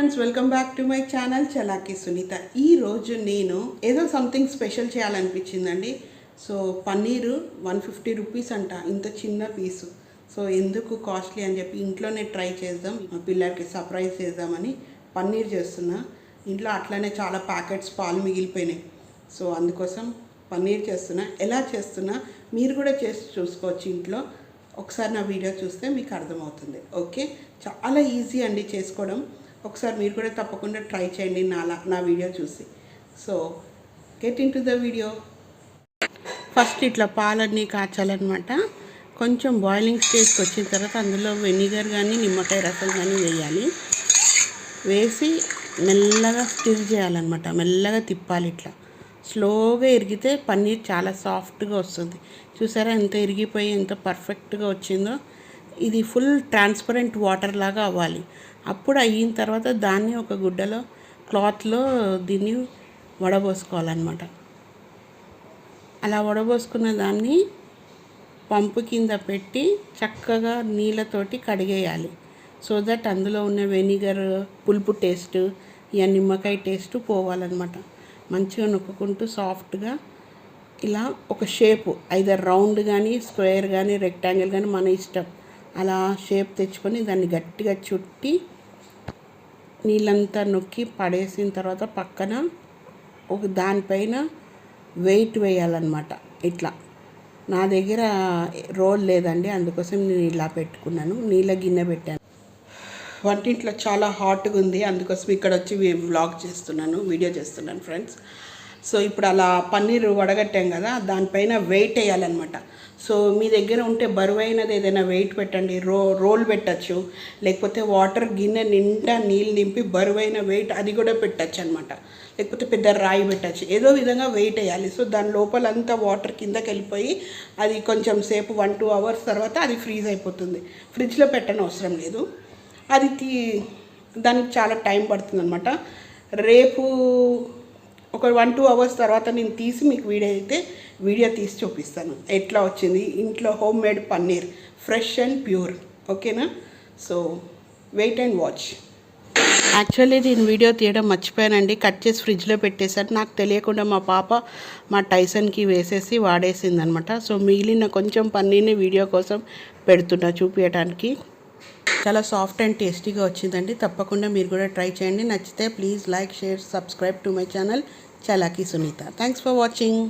Friends welcome back to my channel Chalaki Sunitha ఈ రోజు నేను ఏదో something special చేయాలనిపించిందండి. So paneer one fifty rupees అంట ఇంత చిన్న పీసు సో ఎందుకు కాస్ట్లీ అని చెప్పి ఇంట్లోనే ట్రై చేద్దాం మా పిల్లలకి సర్ప్రైజ్ చేద్దామని పన్నీర్ చేస్తున్నా. ఇంట్లో అట్లనే చాలా ప్యాకెట్స్ పాలు మిగిలిపోయినాయి. సో అందుకోసం పన్నీర్ చేస్తున్నా. ఎలా చేస్తున్నా మీరు కూడా చేసి చూసుకోవచ్చు ఇంట్లో. ఒకసారి నా వీడియో చూస్తే మీకు అర్థమవుతుంది. ఓకే చాలా ఈజీ అండి చేసుకోవడం. ఒకసారి మీరు కూడా తప్పకుండా ట్రై చేయండి నా నా వీడియో చూసి. So get into the video first ఇట్లా పాలన్నీ కాచాలన్నమాట. కొంచెం బాయిలింగ్ స్టేజ్కి వచ్చిన తర్వాత అందులో వెనిగర్ కానీ నిమ్మకాయ రసం కానీ వేయాలి. వేసి మెల్లగా స్టిర్ చేయాలన్నమాట. మెల్లగా తిప్పాలి ఇట్లా. స్లోగా ఇరిగితే పన్నీర్ చాలా సాఫ్ట్గా వస్తుంది. చూసారా ఎంత ఇరిగిపోయి ఎంత పర్ఫెక్ట్గా వచ్చిందో? ఇది ఫుల్ ట్రాన్స్పరెంట్ వాటర్ లాగా అవ్వాలి. అప్పుడు అయిన తర్వాత దాన్ని ఒక గుడ్డలో క్లాత్లో దీన్ని వడబోసుకోవాలన్నమాట. అలా వడబోసుకున్న దాన్ని పంపు కింద పెట్టి చక్కగా నీళ్ళతోటి కడిగేయాలి. సో దట్ అందులో ఉన్న వెనిగర్ పులుపు టేస్ట్ ఇక నిమ్మకాయ టేస్ట్ పోవాలన్నమాట. మంచిగా నొక్కుంటూ సాఫ్ట్గా ఇలా ఒక షేపు ఐదర్ రౌండ్ కానీ స్క్వేర్ కానీ రెక్టాంగిల్ కానీ మన ఇష్టం. అలా షేప్ తెచ్చుకొని దాన్ని గట్టిగా చుట్టి నీళ్ళంతా నొక్కి పడేసిన తర్వాత పక్కన ఒక దానిపైన వెయిట్ వేయాలన్నమాట. ఇట్లా. నా దగ్గర రోల్ లేదండి అందుకోసం నేను ఇలా పెట్టుకున్నాను. నీళ్ళ గిన్నె పెట్టాను. వంటింట్లో చాలా హాట్గా ఉంది అందుకోసం ఇక్కడ వచ్చి వ్లాగ్ చేస్తున్నాను వీడియో చేస్తున్నాను ఫ్రెండ్స్. సో ఇప్పుడు అలా పన్నీర్ వడగట్టాం కదా దానిపైన వెయిట్ వేయాలన్నమాట. సో మీ దగ్గర ఉంటే బరువైనది ఏదైనా వెయిట్ పెట్టండి రో రోల్ పెట్టచ్చు. లేకపోతే వాటర్ గిన్నె నిండా నీళ్ళు నింపి బరువైన వెయిట్ అది కూడా పెట్టచ్చు అనమాట లేకపోతే పెద్ద రాయి పెట్టచ్చు. ఏదో విధంగా వెయిట్ వేయాలి. సో దాని లోపల అంతా వాటర్ కిందకి వెళ్ళిపోయి అది కొంచెం సేపు వన్ టూ అవర్స్ తర్వాత అది ఫ్రీజ్ అయిపోతుంది. ఫ్రిడ్జ్లో పెట్టని అవసరం లేదు. అది తీ దానికి చాలా టైం పడుతుంది అనమాట రేపు ఒక వన్ టూ అవర్స్ తర్వాత నేను తీసి మీకు వీడియో అయితే వీడియో తీసి చూపిస్తాను. ఎట్లా వచ్చింది? ఇంట్లో home made paneer fresh and pure ఓకేనా? So wait and watch actually నేను వీడియో తీయడం మర్చిపోయానండి. కట్ చేసి ఫ్రిడ్జ్లో పెట్టేశాను నాకు తెలియకుండా మా పాప మా టైసన్కి వేసేసి వాడేసింది అనమాట సో మిగిలిన కొంచెం పన్నీర్ని వీడియో కోసం పెడుతున్నా చూపించడానికి చాలా సాఫ్ట్ అండ్ టేస్టీగా వచ్చిందండి. తప్పకుండా మీరు కూడా ట్రై చేయండి. నచ్చితే please like share subscribe to my channel Chalaki Sunitha thanks for watching